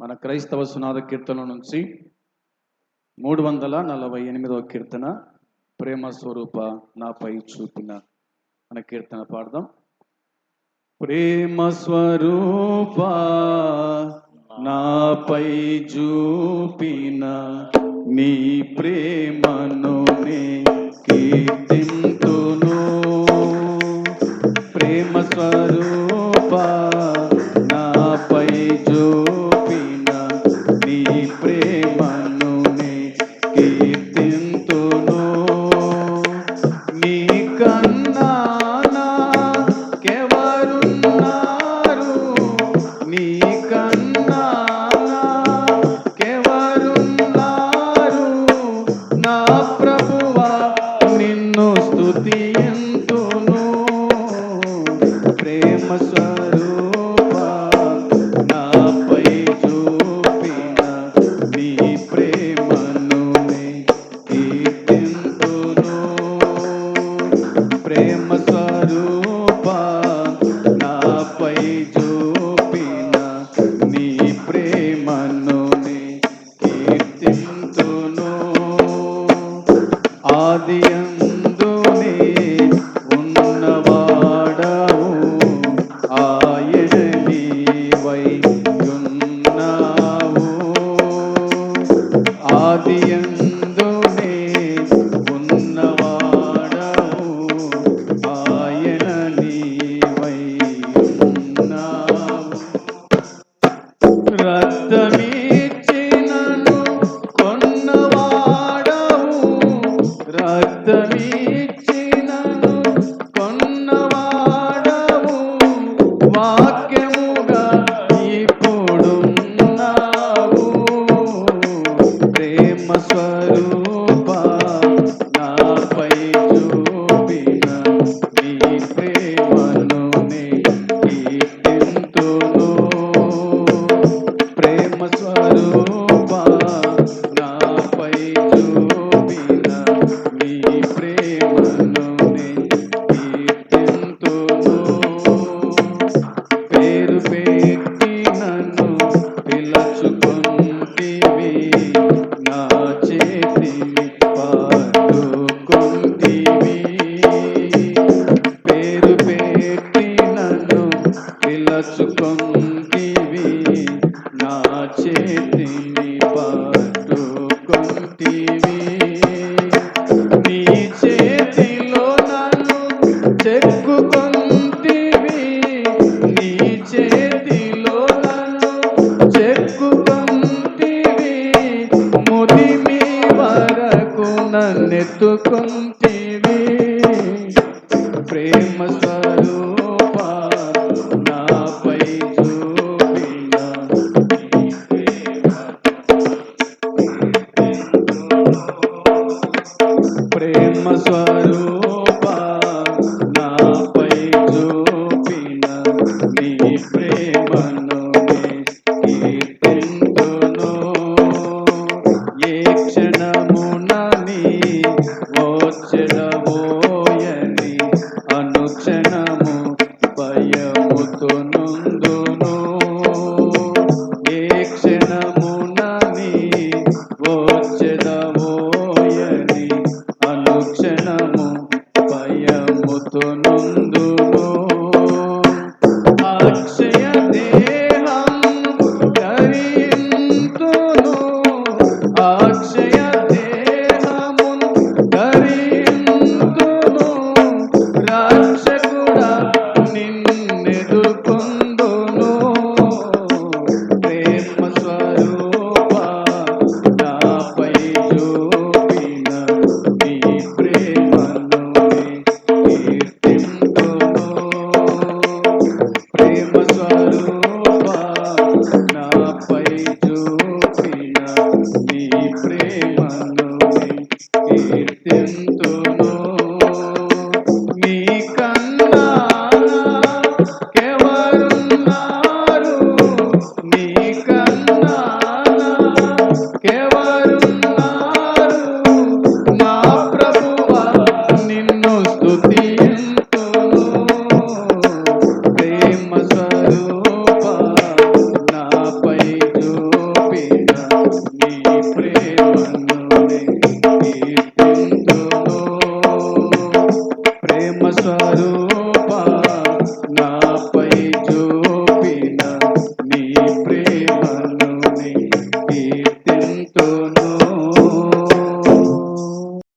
మన క్రైస్తవ సునాద కీర్తన నుంచి మూడు వందల నలభై ఎనిమిదవ కీర్తన ప్రేమ స్వరూప నాపై చూపిన మన కీర్తన పాడదాం. ప్రేమ స్వరూప నాపై చూపిన నీ ప్రేమను నిన్ను స్తుతియంతును ప్రేమ స్వరూప నాపై చూపిన నీ ప్రేమను కీర్తింతును. ప్రేమ స్వరూప నాపై ആദിയം స్వరూప చేతిని పట్టుకుంటివి నీ చేతిలో నన్ను చెక్కుకుంటివి. నీ చేతిలో నన్ను చెక్కుకుంటివి. ముదిమి వరకు నన్నెత్తుకుంటివి. ప్రేమ స్వరూప స్వరూప నాపై చూపిన నీ ప్రేమను